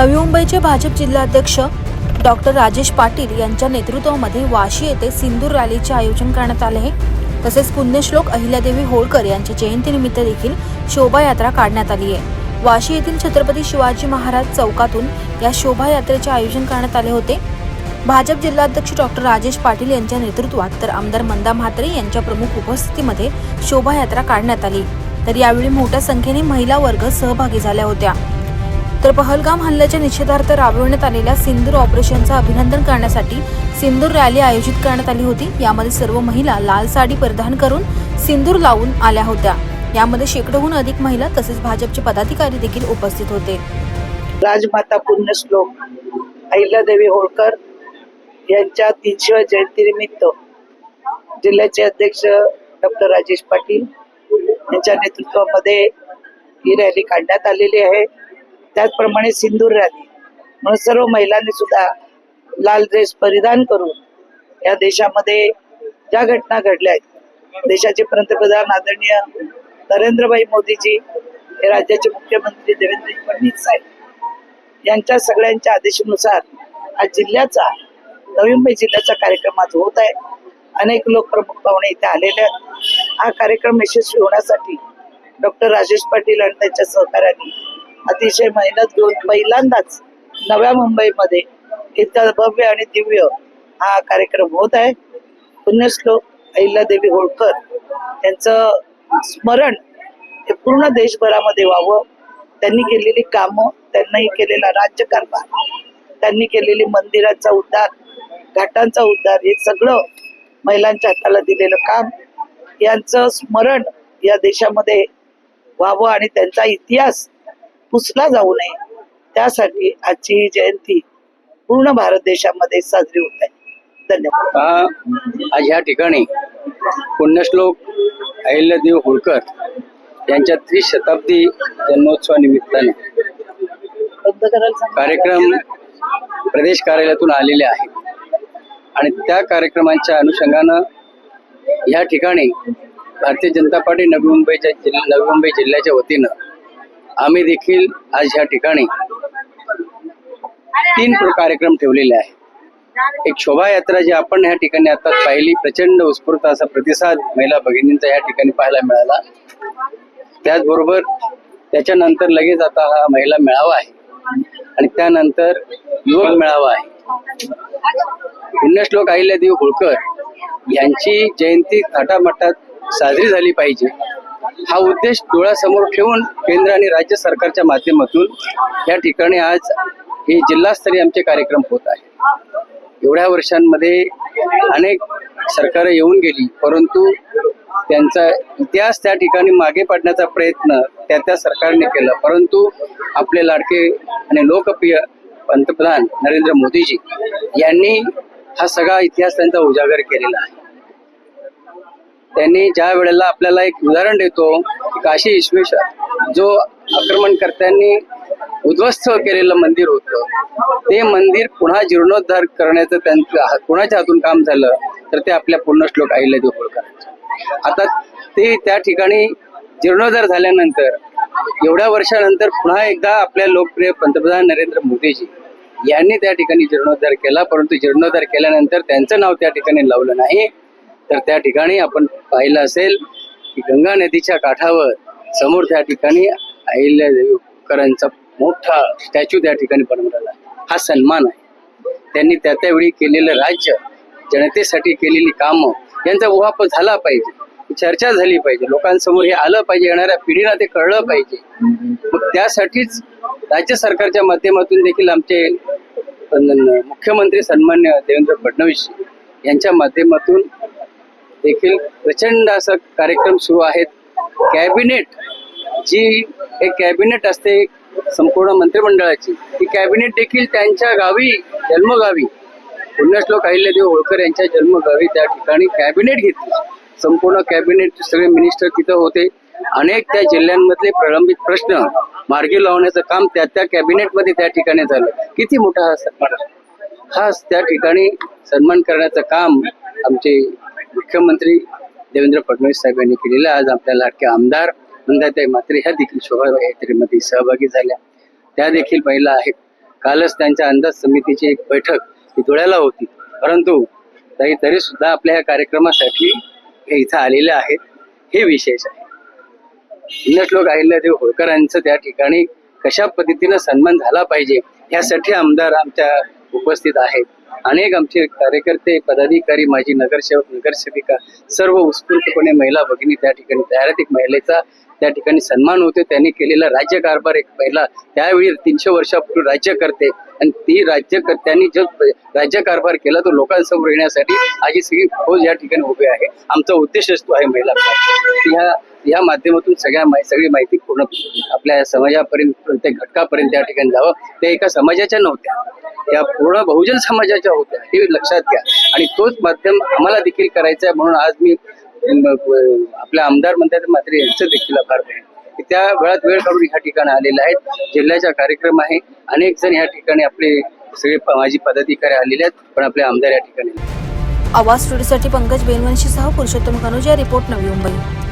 नवी मुंबईचे भाजप जिल्हाध्यक्ष डॉक्टर राजेश पाटील यांच्या नेतृत्वामध्ये वाशी येथे सिंदूर रॅलीचे आयोजन करण्यात आले आहे. तसेच पुण्यश्लोक अहिल्यादेवी होळकर यांच्या जयंतीनिमित्त देखील शोभायात्रा काढण्यात आली आहे. वाशी येथील छत्रपती शिवाजी महाराज चौकातून या शोभायात्रेचे आयोजन करण्यात आले होते. भाजप जिल्हाध्यक्ष डॉक्टर राजेश पाटील यांच्या नेतृत्वात तर आमदार मंदा म्हात्रे यांच्या प्रमुख उपस्थितीमध्ये शोभायात्रा काढण्यात आली. तर यावेळी मोठ्या संख्येने महिला वर्ग सहभागी झाल्या होत्या. तर पहलगाम हल्ल्याच्या निषेधार्थ राबविण्यात आलेल्या सिंदूर ऑपरेशनचं अभिनंदन करण्यासाठी सिंदूर रॅली आयोजित करण्यात आली होती. यामध्ये सर्व महिला लाल साडी परिधान करून सिंदूर लावून आल्या होत्या. यामध्ये शेकडोहून अधिक महिला तसेच भाजपचे पदाधिकारी देखील उपस्थित होते. राजमाता पुण्यश्लोक अहिल्यादेवी होळकर यांच्या तीनशे जयंतीनिमित्त जिल्ह्याचे अध्यक्ष डॉक्टर राजेश पाटील यांच्या नेतृत्वामध्ये ही रॅली काढण्यात आलेली आहे. त्याचप्रमाणे सिंदूर राणी म्हणून सर्व महिलांनी सुद्धा लाल ड्रेस परिधान करून या देशामध्ये ज्या घटना घडल्या आहेत देशाचे पंतप्रधान आदरणीय नरेंद्रभाई मोदीजी हे राज्याचे मुख्यमंत्री देवेंद्र फडणवीस साहेब यांच्या सगळ्यांच्या आदेशानुसार आज जिल्ह्याचा नवी मुंबई जिल्ह्याचा कार्यक्रम आज होत आहे. अनेक लोक प्रमुख पाहुणे इथे आलेले आहेत. हा कार्यक्रम यशस्वी होण्यासाठी डॉक्टर राजेश पाटील आणि त्यांच्या सहकार्याने अतिशय मेहनत घेऊन पहिल्यांदाच नव्या मुंबईमध्ये इतका भव्य आणि दिव्य हा कार्यक्रम होत आहे. पुण्यश्लोक अहिल्यादेवी होळकर यांचं स्मरण हे पूर्ण देशभरामध्ये व्हावं. त्यांनी केलेली कामं त्यांनी केलेला राज्यकारभार त्यांनी केलेली मंदिराचा उद्धार घाटांचा उद्धार हे सगळं महिलांच्या हाताला दिलेलं काम. यांचं स्मरण या देशामध्ये व्हावं आणि त्यांचा इतिहास पुसला जाऊ नये. त्यासाठी आजची ही जयंती पूर्ण भारत देशामध्ये साजरी होत आहे. धन्यवाद. आज ह्या ठिकाणी पुण्यश्लोक अहिल्यादेव होळकर यांच्या त्रिशताब्दी जन्मोत्सवानिमित्ताने कार्यक्रम प्रदेश कार्यालयातून आलेले आहेत. आणि त्या कार्यक्रमांच्या अनुषंगानं या ठिकाणी भारतीय जनता पार्टी नवी मुंबईच्या जिल्हा नवी मुंबई जिल्ह्याच्या वतीनं आम्ही देखील आज ह्या ठिकाणी तीन कार्यक्रम ठेवलेले आहेत. एक शोभायात्रा जी आपण ह्या ठिकाणी आता पाहिली प्रचंड उत्स्फूर्त असा प्रतिसाद महिला भगिनींचा या ठिकाणी पाहायला मिळाला. त्याचबरोबर त्याच्यानंतर लगेच आता हा महिला मेळावा आहे आणि त्यानंतर युवक मेळावा आहे. पुण्यश्लोक अहिल्यादेव होळकर यांची जयंती थाटामाटात साजरी झाली पाहिजे. हा उद्देश डोळ्यासमोर ठेवून केंद्र आणि राज्य सरकारच्या माध्यमातून या ठिकाणी आज हे जिल्हास्तरीय आमचे कार्यक्रम होत आहे. एवढ्या वर्षांमध्ये अनेक सरकार येऊन गेली परंतु त्यांचा इतिहास त्या ठिकाणी मागे पाडण्याचा प्रयत्न त्या त्या सरकारने केला. परंतु आपले लाडके आणि लोकप्रिय पंतप्रधान नरेंद्र मोदीजी यांनी हा सगळा इतिहास त्यांचा उजागर केलेला आहे. त्यांनी ज्या वेळेला आपल्याला एक उदाहरण देतो काशी विश्वेश्वर जो आक्रमणकर्त्यांनी उद्ध्वस्त केलेलं मंदिर होतं ते मंदिर पुन्हा जीर्णोद्धार करण्याचं त्यांचं कोणाच्या हातून काम झालं तर ते आपल्या पूर्ण श्लोक अहिल्यादेव होळकर आता ते त्या ठिकाणी जीर्णोद्धार झाल्यानंतर एवढ्या वर्षानंतर पुन्हा एकदा आपल्या लोकप्रिय पंतप्रधान नरेंद्र मोदीजी यांनी त्या ठिकाणी जीर्णोद्धार केला परंतु जीर्णोद्धार केल्यानंतर त्यांचं नाव त्या ठिकाणी लावलं नाही. तर त्या ठिकाणी आपण पाहिलं असेल की गंगा नदीच्या काठावर समोर त्या ठिकाणी अहिल्यादेवी देवकरांचा मोठा स्टॅच्यू त्या ठिकाणी बनवलेला आहे. हा सन्मान आहे. त्यांनी त्या त्यावेळी केलेलं राज्य जनतेसाठी केलेली कामं यांचा उहाप झाला पाहिजे. चर्चा झाली पाहिजे. लोकांसमोर हे आलं पाहिजे. येणाऱ्या पिढीला ते कळलं पाहिजे. मग त्यासाठीच राज्य सरकारच्या माध्यमातून देखील आमचे मुख्यमंत्री सन्मान्य देवेंद्र फडणवीस यांच्या माध्यमातून देखील प्रचंड असं कार्यक्रम सुरू आहेत. कॅबिनेट जी एक कॅबिनेट असते संपूर्ण मंत्रिमंडळाची ती कॅबिनेट देखील त्यांच्या गावी जन्मगावी पुण्यश्लोक अहिल्यादेव होळकर यांच्या जन्मगावी त्या ठिकाणी कॅबिनेट घेतली. संपूर्ण कॅबिनेट सगळे मिनिस्टर तिथं होते. अनेक त्या जिल्ह्यांमधले प्रलंबित प्रश्न मार्गी लावण्याचं काम त्या त्या कॅबिनेटमध्ये त्या ठिकाणी झालं. किती मोठा हा सन्मान हा त्या ठिकाणी सन्मान करण्याचं काम आमचे मुख्यमंत्री देवेंद्र फडणवीस साहेब यांनी केलेलं आज आपल्या लाडके आमदार मंदाताई मात्रे ह्या देखील शोभायात्रेमध्ये सहभागी झाल्या. त्या देखील महिला आहेत कालच त्यांच्या अंदाज समितीची एक बैठक ही धुळ्याला होती. परंतु तरी तरी सुद्धा आपल्या ह्या कार्यक्रमासाठी हे इथं आलेले आहेत. हे विशेष आहे. श्लोक अहिल्यादेव होळकरांचं त्या ठिकाणी कशा पद्धतीनं सन्मान झाला पाहिजे? यासाठी आमदार आमच्या उपस्थित आहेत. अनेक आमचे कार्यकर्ते पदाधिकारी माजी नगरसेवक नगरसेविका सर्व उत्स्फूर्तपणे महिला भगिनी त्या ठिकाणी तयार आहेत. एक महिलेचा त्या ठिकाणी सन्मान होतो त्यांनी केलेला राज्यकारभार एक पहिला. त्यावेळी तीनशे वर्षापूर्वी राज्य करते आणि ती राज्य त्यांनी जो राज्यकारभार केला तो लोकांसमोर येण्यासाठी आज ही सगळी फौज या ठिकाणी उभी आहे. आमचा उद्देशच तो आहे महिला ह्या या माध्यमातून सगळ्या सगळी माहिती पूर्ण आपल्या समाजापर्यंत प्रत्येक घटकापर्यंत त्या ठिकाणी जावं. त्या एका समाजाच्या नव्हत्या. या पूर्ण बहुजन समाजाच्या होत्या हे लक्षात घ्या. आणि तोच माध्यम आम्हाला देखील करायचं आहे म्हणून आज मी आपल्या आमदार म्हणतात मात्र यांचं देखील आभार की त्या वेळात वेळ काढून ह्या ठिकाणी आलेल्या आहेत. जिल्ह्याचा कार्यक्रम आहे. अनेक जण ह्या ठिकाणी आपले सगळे माझी माजी पदाधिकारी आलेले आहेत. पण आपले आमदार या ठिकाणी आवाज स्टुडिओसाठी पंकज बेनवंशीसह पुरुषोत्तम कनुजा रिपोर्ट नवी मुंबई.